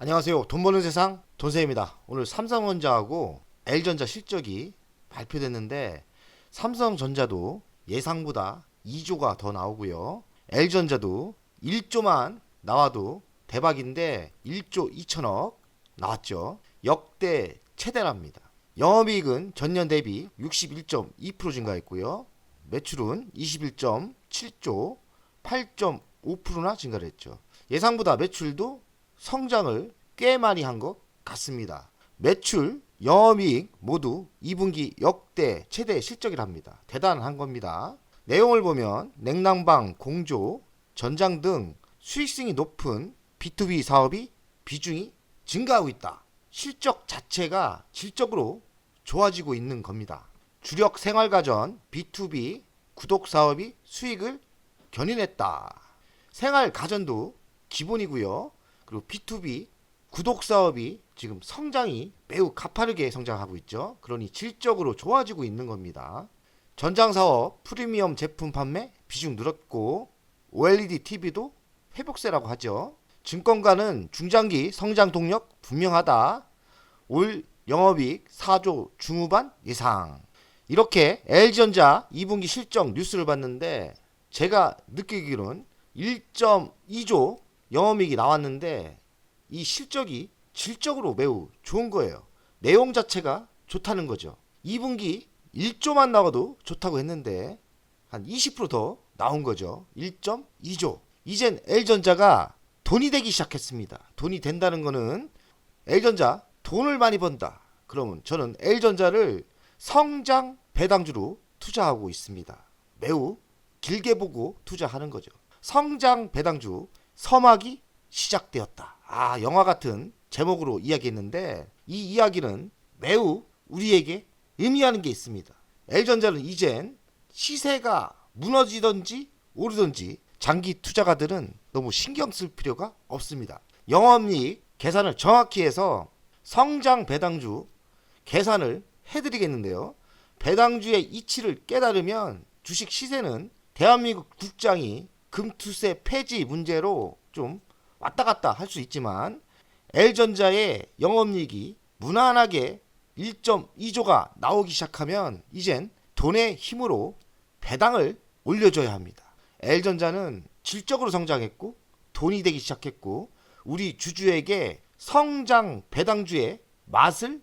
안녕하세요. 돈 버는 세상 돈세입니다. 오늘 삼성전자하고 L전자 실적이 발표됐는데 삼성전자도 예상보다 2조가 더 나오고요. L전자도 1조만 나와도 대박인데 1조 2천억 나왔죠. 역대 최대랍니다. 영업이익은 전년 대비 61.2% 증가했고요. 매출은 21.7조 8.5%나 증가를 했죠. 예상보다 매출도 성장을 꽤 많이 한 것 같습니다. 매출, 영업이익 모두 2분기 역대 최대 실적이랍니다. 대단한 겁니다. 내용을 보면 냉난방, 공조, 전장 등 수익성이 높은 B2B 사업이 비중이 증가하고 있다. 실적 자체가 질적으로 좋아지고 있는 겁니다. 주력 생활가전 B2B 구독 사업이 수익을 견인했다. 생활가전도 기본이고요. 그리고 B2B 구독 사업이 지금 성장이 매우 가파르게 성장하고 있죠. 그러니 질적으로 좋아지고 있는 겁니다. 전장 사업 프리미엄 제품 판매 비중 늘었고 OLED TV도 회복세라고 하죠. 증권가는 중장기 성장 동력 분명하다. 올 영업이익 4조 중후반 예상. 이렇게 LG전자 2분기 실적 뉴스를 봤는데 제가 느끼기로는 1.2조 영업이익이 나왔는데 이 실적이 질적으로 매우 좋은 거예요. 내용 자체가 좋다는 거죠. 2분기 1조만 나와도 좋다고 했는데 한 20%더 나온 거죠. 1.2조. 이젠 L전자가 돈이 되기 시작했습니다. 돈이 된다는 거는 L전자 돈을 많이 번다. 그러면 저는 L전자를 성장 배당주로 투자하고 있습니다. 매우 길게 보고 투자하는 거죠. 성장 배당주 서막이 시작되었다. 아, 영화 같은 제목으로 이야기했는데 이 이야기는 매우 우리에게 의미하는 게 있습니다. L전자는 이젠 시세가 무너지든지 오르든지 장기 투자가들은 너무 신경 쓸 필요가 없습니다. 영업이익 계산을 정확히 해서 성장 배당주 계산을 해드리겠는데요. 배당주의 이치를 깨달으면 주식 시세는 대한민국 국장이 금투세 폐지 문제로 좀 왔다 갔다 할 수 있지만 L전자의 영업이익이 무난하게 1.2조가 나오기 시작하면 이젠 돈의 힘으로 배당을 올려줘야 합니다. L전자는 질적으로 성장했고 돈이 되기 시작했고 우리 주주에게 성장 배당주의 맛을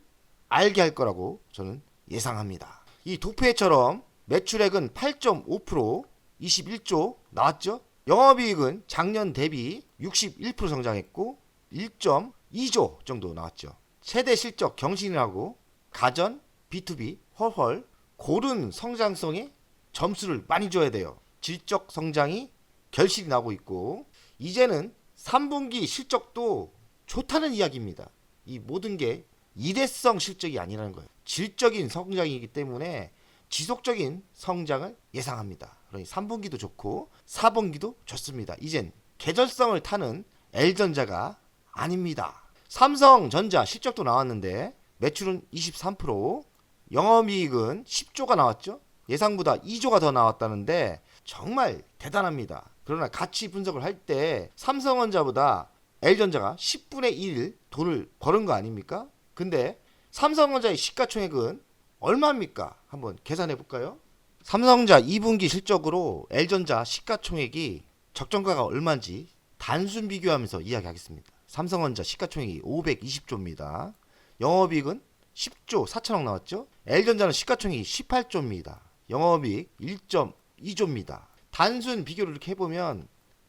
알게 할 거라고 저는 예상합니다. 이 도표에처럼 매출액은 8.5% 21조 나왔죠? 영업이익은 작년 대비 61% 성장했고 1.2조 정도 나왔죠. 최대 실적 경신이라고 가전, B2B, 헐헐 고른 성장성에 점수를 많이 줘야 돼요. 질적 성장이 결실이 나고 있고 이제는 3분기 실적도 좋다는 이야기입니다. 이 모든 게 일회성 실적이 아니라는 거예요. 질적인 성장이기 때문에 지속적인 성장을 예상합니다. 그러니 3분기도 좋고 4분기도 좋습니다. 이젠 계절성을 타는 L전자가 아닙니다. 삼성전자 실적도 나왔는데 매출은 23%, 영업이익은 10조가 나왔죠. 예상보다 2조가 더 나왔다는데 정말 대단합니다. 그러나 가치 분석을 할 때 삼성전자보다 L전자가 10분의 1 돈을 버는 거 아닙니까? 근데 삼성전자의 시가총액은 얼마입니까? 한번 계산해 볼까요? 삼성전자 2분기 실적으로 L전자 시가총액이 적정가가 얼마인지 단순 비교하면서 이야기하겠습니다. 삼성전자 시가총액이 520조입니다. 영업이익은 10조 4천억 나왔죠? L전자는 시가총액이 18조입니다. 영업이익 1.2조입니다. 단순 비교를 이렇게 해보면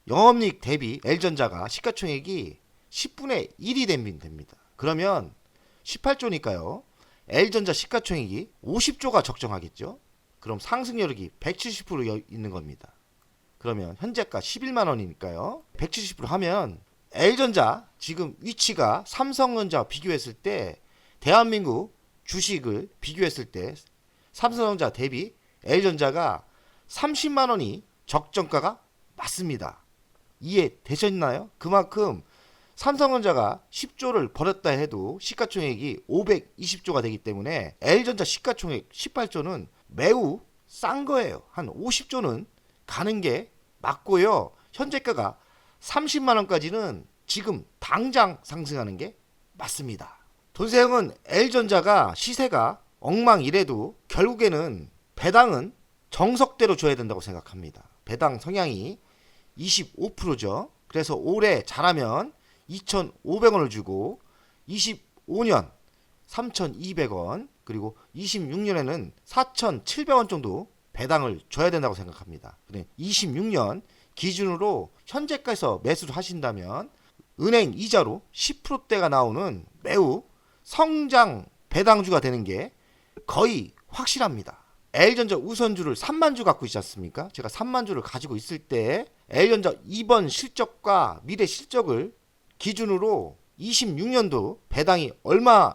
영업이익 대비 L전자가 시가총액이 10분의 1이 됩니다. 그러면 18조니까요. L전자 시가총액이 50조가 적정하겠죠? 그럼 상승 여력이 170% 있는 겁니다. 그러면 현재가 11만 원이니까요. 170% 하면 L전자 지금 위치가 삼성전자 비교했을 때 대한민국 주식을 비교했을 때 삼성전자 대비 L전자가 30만 원이 적정가가 맞습니다. 이해 되셨나요? 그만큼 삼성전자가 10조를 벌었다 해도 시가총액이 520조가 되기 때문에 L전자 시가총액 18조는 매우 싼 거예요. 한 50조는 가는 게 맞고요. 현재가가 30만 원까지는 지금 당장 상승하는 게 맞습니다. 돈세형은 L전자가 시세가 엉망이래도 결국에는 배당은 정석대로 줘야 된다고 생각합니다. 배당 성향이 25%죠. 그래서 올해 잘하면 2,500원을 주고 25년 3,200원 그리고 26년에는 4,700원 정도 배당을 줘야 된다고 생각합니다. 그래 26년 기준으로 현재가에서 매수를 하신다면 은행 이자로 10%대가 나오는 매우 성장 배당주가 되는 게 거의 확실합니다. L전자 우선주를 3만주 갖고 있지 않습니까? 제가 3만주를 가지고 있을 때 L전자 이번 실적과 미래 실적을 기준으로 26년도 배당이 얼마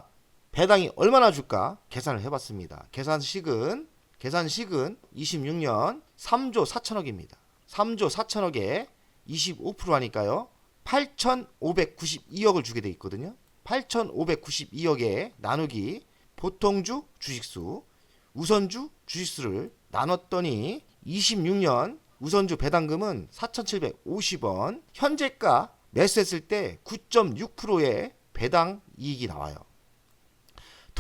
배당이 얼마나 줄까 계산을 해봤습니다. 계산식은 계산식은 26년 3조 4천억입니다. 3조 4천억에 25% 하니까요. 8,592억을 주게 돼 있거든요. 8,592억에 나누기 보통주 주식수, 우선주 주식수를 나눴더니 26년 우선주 배당금은 4,750원, 현재가 매수했을 때 9.6%의 배당 이익이 나와요.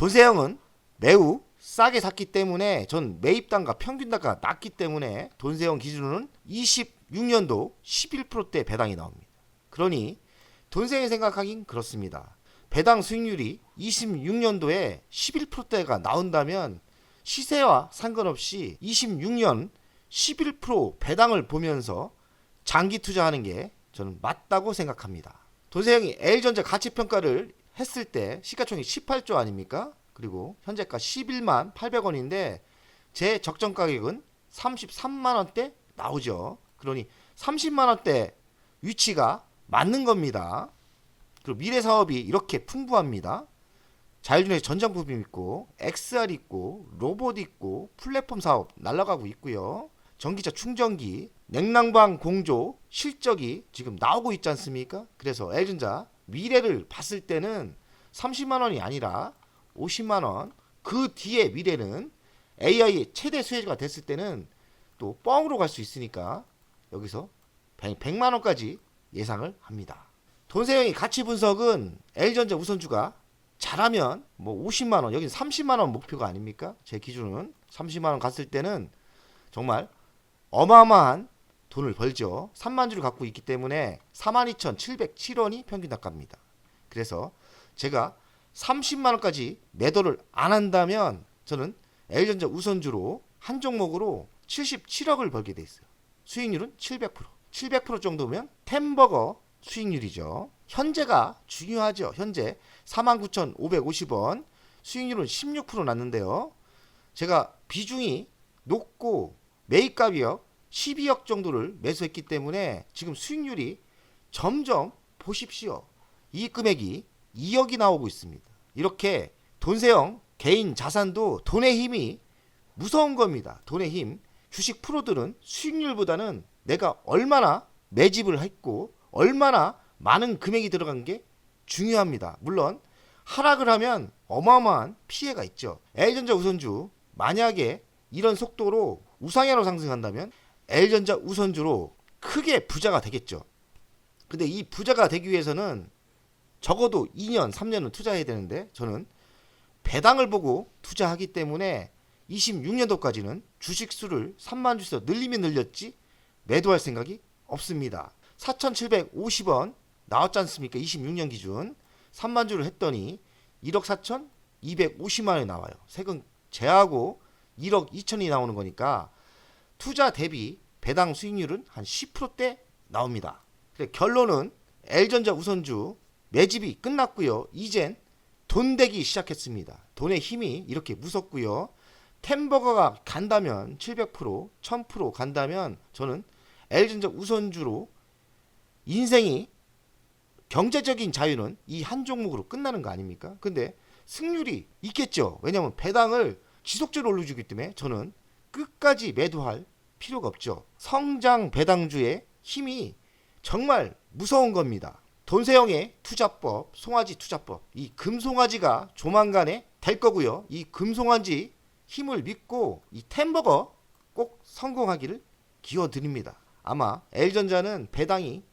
돈세형은 매우 싸게 샀기 때문에 전 매입 단가 평균 단가 낮기 때문에 돈세형 기준으로는 26년도 11%대 배당이 나옵니다. 그러니 돈세형이 생각하긴 그렇습니다. 배당 수익률이 26년도에 11%대가 나온다면 시세와 상관없이 26년 11% 배당을 보면서 장기 투자하는 게 저는 맞다고 생각합니다. 돈세형이 L전자 가치평가를 했을 때 시가총액 18조 아닙니까? 그리고 현재가 11만 800원인데 제 적정 가격은 33만 원대 나오죠. 그러니 30만 원대 위치가 맞는 겁니다. 그리고 미래 사업이 이렇게 풍부합니다. 자율주행 전장부품 있고 XR 있고 로봇 있고 플랫폼 사업 날아가고 있고요. 전기차 충전기, 냉난방 공조 실적이 지금 나오고 있지 않습니까? 그래서 L전자 미래를 봤을 때는 30만 원이 아니라 50만 원. 그 뒤에 미래는 AI의 최대 수혜주가 됐을 때는 또 뻥으로 갈 수 있으니까 여기서 100, 만 원까지 예상을 합니다. 돈세형의 가치 분석은 L전자 우선주가 잘하면 뭐 50만 원, 여기는 30만 원 목표가 아닙니까? 제 기준은 30만 원 갔을 때는 정말 어마어마한 돈을 벌죠. 3만 주를 갖고 있기 때문에 42,707원이 평균 단가입니다. 그래서 제가 30만 원까지 매도를 안 한다면 저는 L전자 우선주로 한 종목으로 77억을 벌게 돼 있어요. 수익률은 700%. 700% 정도면 템버거 수익률이죠. 현재가 중요하죠. 현재 49,550원 수익률은 16% 났는데요. 제가 비중이 높고 매입값이요 12억 정도를 매수했기 때문에 지금 수익률이 점점 보십시오. 이 금액이 2억이 나오고 있습니다. 이렇게 돈세형 개인 자산도 돈의 힘이 무서운 겁니다. 돈의 힘. 주식 프로들은 수익률보다는 내가 얼마나 매집을 했고 얼마나 많은 금액이 들어간 게 중요합니다. 물론 하락을 하면 어마어마한 피해가 있죠. L전자 우선주 만약에 이런 속도로 우상향으로 상승한다면 L전자 우선주로 크게 부자가 되겠죠. 근데 이 부자가 되기 위해서는 적어도 2년, 3년은 투자해야 되는데 저는 배당을 보고 투자하기 때문에 26년도까지는 주식 수를 3만 주에서 늘리면 늘렸지 매도할 생각이 없습니다. 4,750원 나왔지 않습니까? 26년 기준 3만 주를 했더니 1억 4천 250만 원이 나와요. 세금 제하고 1억 2천이 나오는 거니까 투자 대비 배당 수익률은 한 10%대 나옵니다. 결론은 L전자 우선주 매집이 끝났고요. 이젠 돈 되기 시작했습니다. 돈의 힘이 이렇게 무섭고요. 템버거가 간다면 700%, 1000% 간다면 저는 L전자 우선주로 인생이 경제적인 자유는 이 한 종목으로 끝나는 거 아닙니까? 근데 승률이 있겠죠. 왜냐하면 배당을 지속적으로 올려주기 때문에 저는 끝까지 매도할 필요가 없죠. 성장 배당주의 힘이 정말 무서운 겁니다. 돈세형의 투자법, 송아지 투자법, 이 금송아지가 조만간에 될 거고요. 이 금송아지 힘을 믿고 이 템버거 꼭 성공하기를 기원드립니다. 아마 L전자는 배당이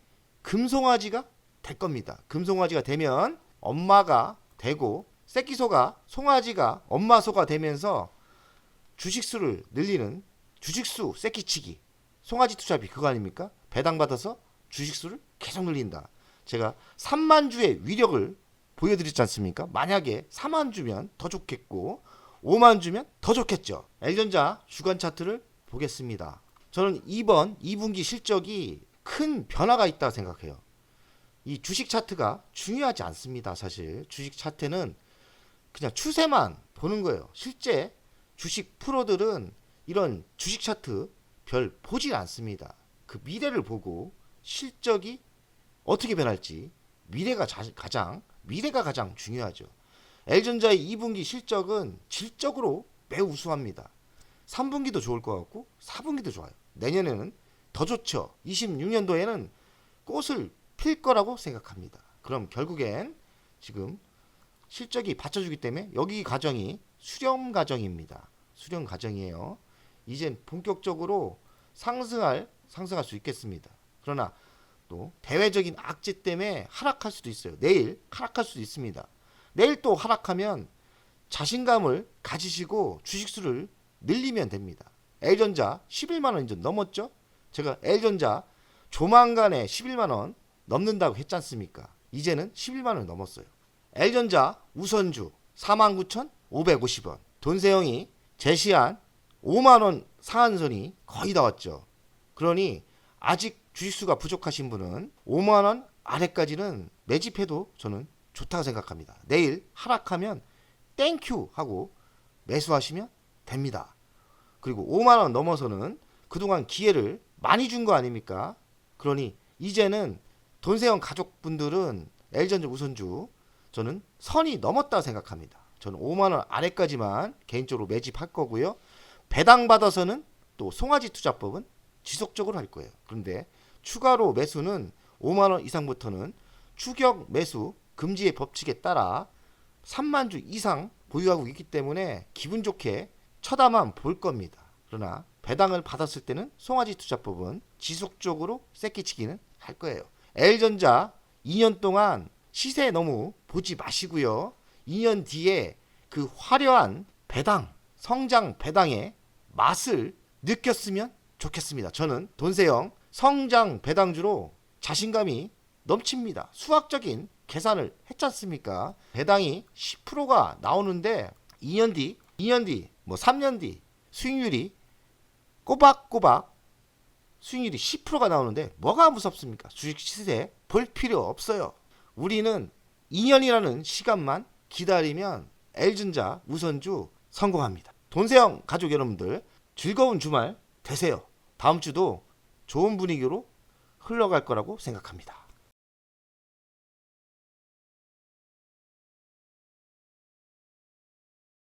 금송아지가 될 겁니다. 금송아지가 되면 엄마가 되고 새끼소가 송아지가 엄마 소가 되면서 주식수를 늘리는 주식수 새끼치기 송아지 투자비 그거 아닙니까? 배당받아서 주식수를 계속 늘린다. 제가 3만 주의 위력을 보여드렸지 않습니까? 만약에 4만 주면 더 좋겠고 5만 주면 더 좋겠죠. L전자 주간 차트를 보겠습니다. 저는 이번 2분기 실적이 큰 변화가 있다고 생각해요. 이 주식 차트가 중요하지 않습니다. 사실 주식 차트는 그냥 추세만 보는 거예요. 실제 주식 프로들은 이런 주식 차트 별 보질 않습니다. 그 미래를 보고 실적이 어떻게 변할지 미래가 자- 가장 미래가 가장 중요하죠. L전자의 2분기 실적은 질적으로 매우 우수합니다. 3분기도 좋을 것 같고 4분기도 좋아요. 내년에는 더 좋죠. 26년도에는 꽃을 필 거라고 생각합니다. 그럼 결국엔 지금 실적이 받쳐주기 때문에 여기 과정이 수렴 과정입니다. 수렴 과정이에요. 이젠 본격적으로 상승할 상승할 수 있겠습니다. 그러나 또 대외적인 악재 때문에 하락할 수도 있어요. 내일 하락할 수도 있습니다. 내일 또 하락하면 자신감을 가지시고 주식수를 늘리면 됩니다. L전자 11만 원 이제 넘었죠? 제가 L전자 조만간에 11만 원 넘는다고 했지 않습니까? 이제는 11만 원 넘었어요. L전자 우선주 49,550원. 돈세영이 제시한 5만 원 상한선이 거의 다 왔죠. 그러니 아직 주식수가 부족하신 분은 5만 원 아래까지는 매집해도 저는 좋다고 생각합니다. 내일 하락하면 땡큐 하고 매수하시면 됩니다. 그리고 5만 원 넘어서는 그동안 기회를 많이 준 거 아닙니까? 그러니 이제는 돈세형 가족분들은 L전자 우선주 저는 선이 넘었다 생각합니다. 저는 5만 원 아래까지만 개인적으로 매집할 거고요. 배당 받아서는 또 송아지 투자법은 지속적으로 할 거예요. 그런데 추가로 매수는 5만 원 이상부터는 추격 매수 금지의 법칙에 따라 3만 주 이상 보유하고 있기 때문에 기분 좋게 쳐다만 볼 겁니다. 그러나 배당을 받았을 때는 송아지 투자법은 지속적으로 새끼치기는 할 거예요. L전자 2년 동안 시세 너무 보지 마시고요. 2년 뒤에 그 화려한 배당, 성장 배당의 맛을 느꼈으면 좋겠습니다. 저는 돈세형 성장 배당주로 자신감이 넘칩니다. 수학적인 계산을 했지 않습니까? 배당이 10%가 나오는데 2년 뒤, 2년 뒤, 뭐 3년 뒤 수익률이 꼬박꼬박 수익률이 10%가 나오는데 뭐가 무섭습니까? 주식 시세 볼 필요 없어요. 우리는 2년이라는 시간만 기다리면 L전자 우선주 성공합니다. 돈세형 가족 여러분들 즐거운 주말 되세요. 다음 주도 좋은 분위기로 흘러갈 거라고 생각합니다.